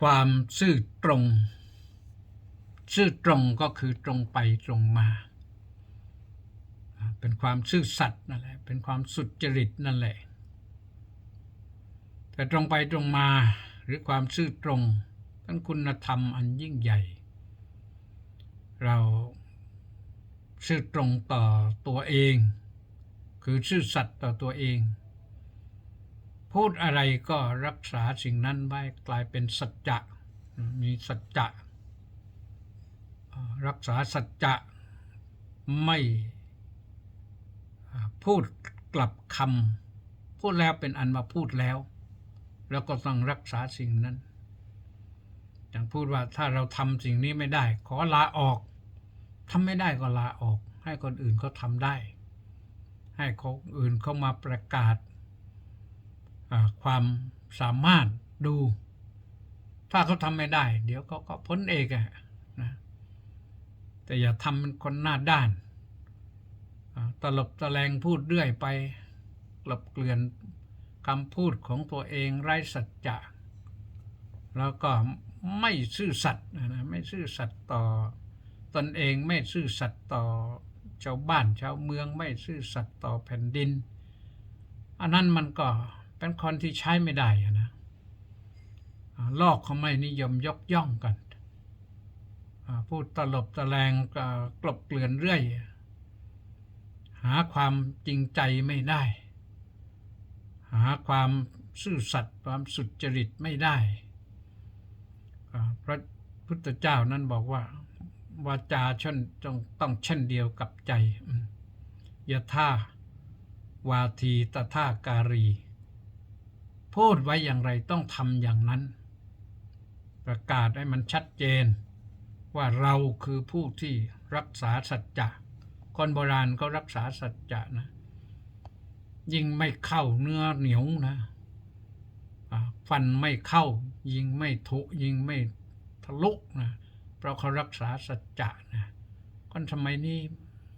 ความซื่อตรง ซื่อตรงก็คือตรงไปตรงมา เป็นความซื่อสัตย์นั่นแหละ เป็นความสุจริตนั่นแหละ แต่ตรงไปตรงมาหรือความซื่อตรงเป็นคุณธรรมอันยิ่งใหญ่ เราซื่อตรงต่อตัวเอง คือซื่อสัตย์ต่อตัวเอง พูดอะไรก็รักษาสิ่งนั้นไว้กลายเป็นสัจจะมีสัจจะรักษาสัจจะไม่พูดกลับคำพูดแล้วเป็นอันมาพูดแล้ว แล้วก็ต้องรักษาสิ่งนั้นอย่างพูดว่าถ้าเราทำสิ่งนี้ไม่ได้ ขอลาออกทำไม่ได้ก็ลาออก ให้คนอื่นเขาทำได้ ให้คนอื่นเขามาประกาศ ความสามารถดู ถ้าเขาทำไม่ได้ เดี๋ยวเขาก็พ้นเองอะนะแต่อย่าทำเป็นคนหน้าด้านตลบตะแลงพูดเรื่อยไปกลบเกลื่อนคำพูดของตัวเองไร้สัจจะ แล้วก็ไม่ซื่อสัตย์นะนะไม่ซื่อสัตย์ต่อตนเองไม่ซื่อสัตย์ต่อชาวบ้านชาวเมืองไม่ซื่อสัตย์ต่อแผ่นดิน อันนั้นมันก็ เป็นคนที่ใช้ไม่ได้อะนะลอกเขาไม่นิยมยกย่องกันพูดตลบตะแลงกลบเกลื่อนเรื่อย หาความจริงใจไม่ได้ หาความซื่อสัตย์ความสุจริตไม่ได้พระพุทธเจ้านั้นบอกว่าวาจาชนต้องต้องเช่นเดียวกับใจยะท่าวาทีตถาการี พูดไว้อย่างไรต้องทำอย่างนั้น ประกาศให้มันชัดเจน ว่าเราคือผู้ที่รักษาสัจจะคนโบราณก็รักษาสัจจะนะ ยิงไม่เข้าเนื้อเหนียวนะฟันไม่เข้า ยิงไม่ทุยิงไม่ทะลุนะเพราะเขารักษาสัจจะนะคนสมัยนี้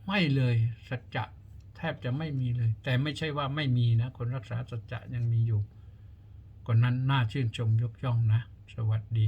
ไม่เลยสัจจะแทบจะไม่มีเลย แต่ไม่ใช่ว่าไม่มีนะ คนรักษาสัจจะยังมีอยู่ คนนั้นน่าชื่นชมยกย่องนะ สวัสดี